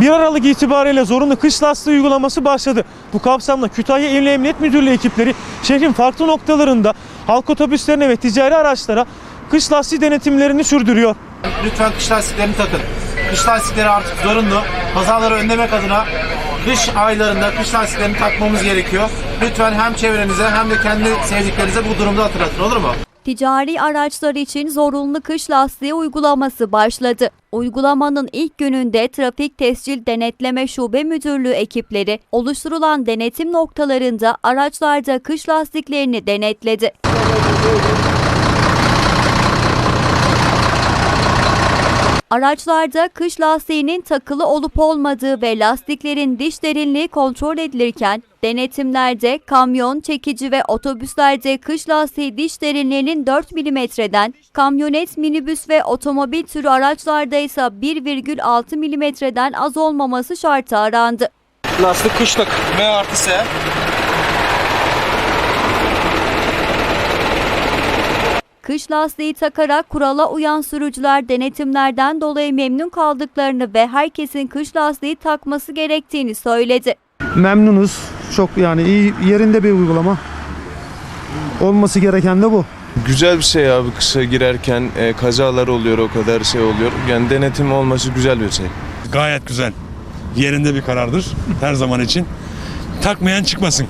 1 Aralık itibariyle zorunlu kış lastiği uygulaması başladı. Bu kapsamda Kütahya İl Emniyet Müdürlüğü ekipleri şehrin farklı noktalarında halk otobüslerine ve ticari araçlara kış lastiği denetimlerini sürdürüyor. Lütfen kış lastiklerini takın. Kış lastikleri artık zorunlu. Kazaları önlemek adına kış aylarında kış lastiklerini takmamız gerekiyor. Lütfen hem çevrenize hem de kendi sevdiklerinize bu durumda hatırlatın olur mu? Ticari araçlar için zorunlu kış lastiği uygulaması başladı. Uygulamanın ilk gününde Trafik Tescil Denetleme Şube Müdürlüğü ekipleri oluşturulan denetim noktalarında araçlarda kış lastiklerini denetledi. Araçlarda kış lastiğinin takılı olup olmadığı ve lastiklerin diş derinliği kontrol edilirken denetimlerde kamyon, çekici ve otobüslerde kış lastiği diş derinliğinin 4 milimetreden, kamyonet, minibüs ve otomobil türü araçlarda ise 1,6 milimetreden az olmaması şartı arandı. Lastik kışlık. M artı. Kış lastiği takarak kurala uyan sürücüler denetimlerden dolayı memnun kaldıklarını ve herkesin kış lastiği takması gerektiğini söyledi. Memnunuz. Çok yani iyi yerinde bir uygulama. Olması gereken de bu. Güzel bir şey abi kışa girerken e, kazalar oluyor o kadar şey oluyor. Yani denetim olması güzel bir şey. Gayet güzel. Yerinde bir karardır her zaman için. Takmayan çıkmasın.